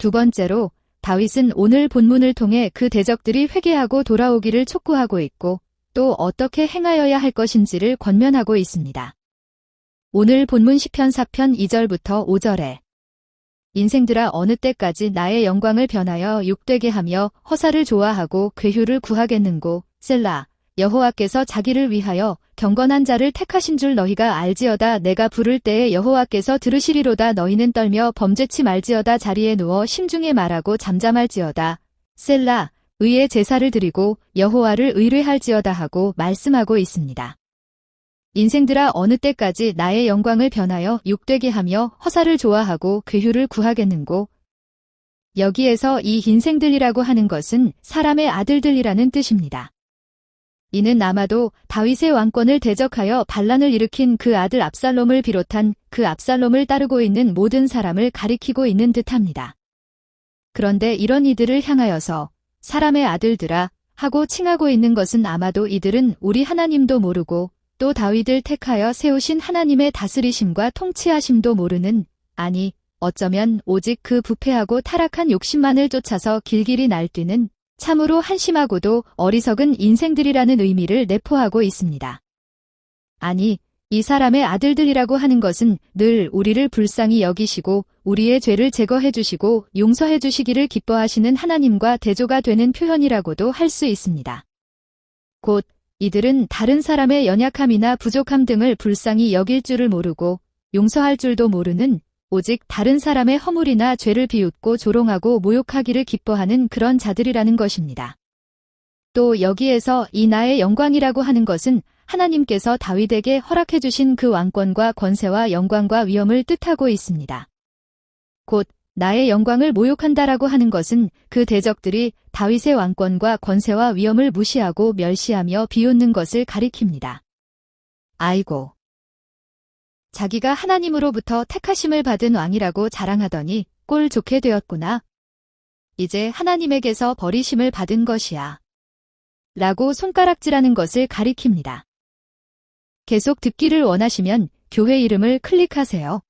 두 번째로 다윗은 오늘 본문을 통해 그 대적들이 회개하고 돌아오기를 촉구하고 있고 또 어떻게 행하여야 할 것인지를 권면하고 있습니다. 오늘 본문 10편 4편 2절부터 5절에 인생들아 어느 때까지 나의 영광을 변하여 육되게 하며 허사를 좋아하고 괴휴를 구하겠는고 셀라 여호와께서 자기를 위하여 경건한 자를 택하신 줄 너희가 알지어다. 내가 부를 때에 여호와께서 들으시리로다. 너희는 떨며 범죄치 말지어다. 자리에 누워 심중에 말하고 잠잠할지어다. 셀라 의의 제사를 드리고 여호와를 의뢰할지어다 하고 말씀하고 있습니다. 인생들아 어느 때까지 나의 영광을 변하여 육되게 하며 허사를 좋아하고 괴휴를 구하겠는고? 여기에서 이 인생들이라고 하는 것은 사람의 아들들이라는 뜻입니다. 이는 아마도 다윗의 왕권을 대적하여 반란을 일으킨 그 아들 압살롬을 비롯한 그 압살롬을 따르고 있는 모든 사람을 가리키고 있는 듯합니다. 그런데 이런 이들을 향하여서 사람의 아들들아 하고 칭하고 있는 것은 아마도 이들은 우리 하나님도 모르고 또 다윗을 택하여 세우신 하나님의 다스리심과 통치하심도 모르는 아니 어쩌면 오직 그 부패하고 타락한 욕심만을 쫓아서 길길이 날뛰는 참으로 한심하고도 어리석은 인생들이라는 의미를 내포하고 있습니다. 아니, 이 사람의 아들들이라고 하는 것은 늘 우리를 불쌍히 여기시고 우리의 죄를 제거해 주시고 용서해 주시기를 기뻐하시는 하나님과 대조가 되는 표현이라고도 할 수 있습니다. 곧 이들은 다른 사람의 연약함이나 부족함 등을 불쌍히 여길 줄을 모르고 용서할 줄도 모르는 오직 다른 사람의 허물이나 죄를 비웃고 조롱하고 모욕하기를 기뻐하는 그런 자들이라는 것입니다. 또 여기에서 이 나의 영광이라고 하는 것은 하나님께서 다윗에게 허락해 주신 그 왕권과 권세와 영광과 위엄을 뜻하고 있습니다. 곧 나의 영광을 모욕한다라고 하는 것은 그 대적들이 다윗의 왕권과 권세와 위엄을 무시하고 멸시하며 비웃는 것을 가리킵니다. 아이고. 자기가 하나님으로부터 택하심을 받은 왕이라고 자랑하더니 꼴 좋게 되었구나. 이제 하나님에게서 버리심을 받은 것이야. 라고 손가락질하는 것을 가리킵니다. 계속 듣기를 원하시면 교회 이름을 클릭하세요.